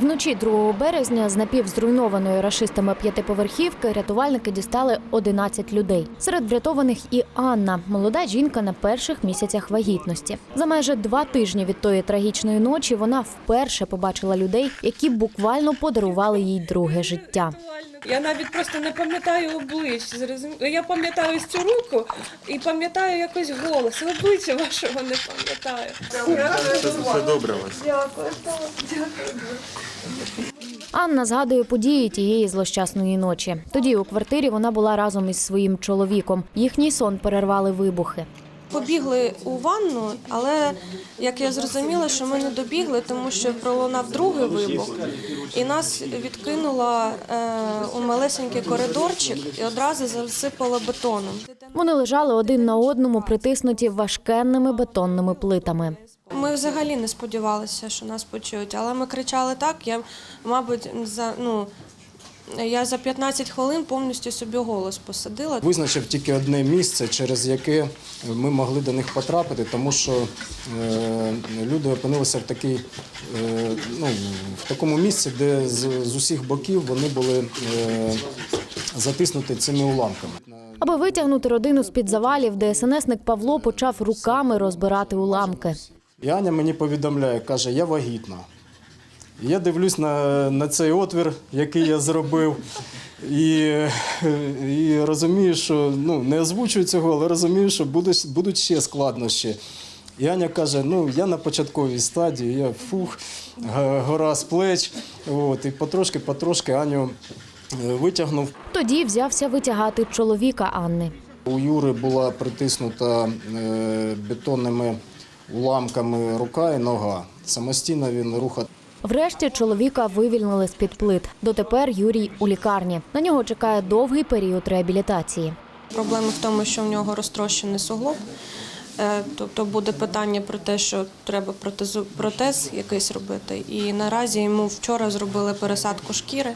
Вночі 2 березня з напівзруйнованої рашистами п'ятиповерхівки рятувальники дістали 11 людей. Серед врятованих і Анна, молода жінка на перших місяцях вагітності. За майже два тижні від тої трагічної ночі вона вперше побачила людей, які буквально подарували їй друге життя. Я навіть просто не пам'ятаю обличчя. Я пам'ятаю ось цю руку і пам'ятаю якось голос. Обличчя вашого не пам'ятаю. Все, все добре вас. Анна згадує події тієї злощасної ночі. Тоді у квартирі вона була разом із своїм чоловіком. Їхній сон перервали вибухи. Побігли у ванну, але як я зрозуміла, що ми не добігли, тому що пролунав другий вибух, і нас відкинуло е, у малесенький коридорчик і одразу засипало бетоном. Вони лежали один на одному, притиснуті важкенними бетонними плитами. Ми взагалі не сподівалися, що нас почують, але ми кричали так. Я, мабуть, за ну я за 15 хвилин повністю собі голос посадила. Визначив тільки одне місце, через яке ми могли до них потрапити, тому що е, люди опинилися в такій, е, ну, в такому місці, де з, з усіх боків вони були е, затиснуті цими уламками. Аби витягнути родину з під завалів, ДСНСник Павло почав руками розбирати уламки. І Аня мені повідомляє, каже, я вагітна. І Я дивлюсь на, на цей отвір, який я зробив, і, і розумію, що ну, не озвучую цього, але розумію, що будуть, будуть ще складнощі. І Аня каже: ну я на початковій стадії, я фух, гора з плеч. От, і потрошки-потрошки Аню е, витягнув. Тоді взявся витягати чоловіка Анни. У Юри була притиснута е, бетонними уламками рука і нога. Самостійно він рухати Врешті чоловіка вивільнили з під плит. Дотепер Юрій у лікарні. На нього чекає довгий період реабілітації. Проблема в тому, що в нього розтрощений суглоб. Е, Тобто буде питання про те, що треба протезу, протез якийсь робити. І наразі йому вчора зробили пересадку шкіри,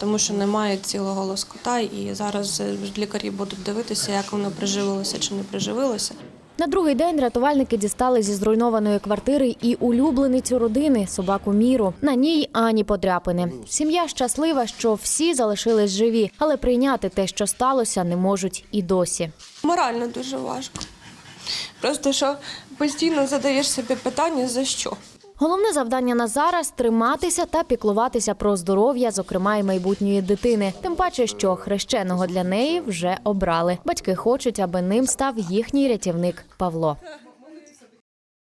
тому що немає цілого лоскута. І зараз е, лікарі будуть дивитися, як воно приживилося чи не приживилося. На другий день рятувальники дістали зі зруйнованої квартири і улюбленицю родини собаку Міру. На ній ані подряпини. Сім'я щаслива, що всі залишились живі, але прийняти те, що сталося, не можуть і досі. Морально дуже важко. Просто що постійно задаєш собі питання, за що. Головне завдання на зараз триматися та піклуватися про здоров'я, зокрема й майбутньої дитини. Тим паче, що хрещеного для неї вже обрали. Батьки хочуть, аби ним став їхній рятівник Павло.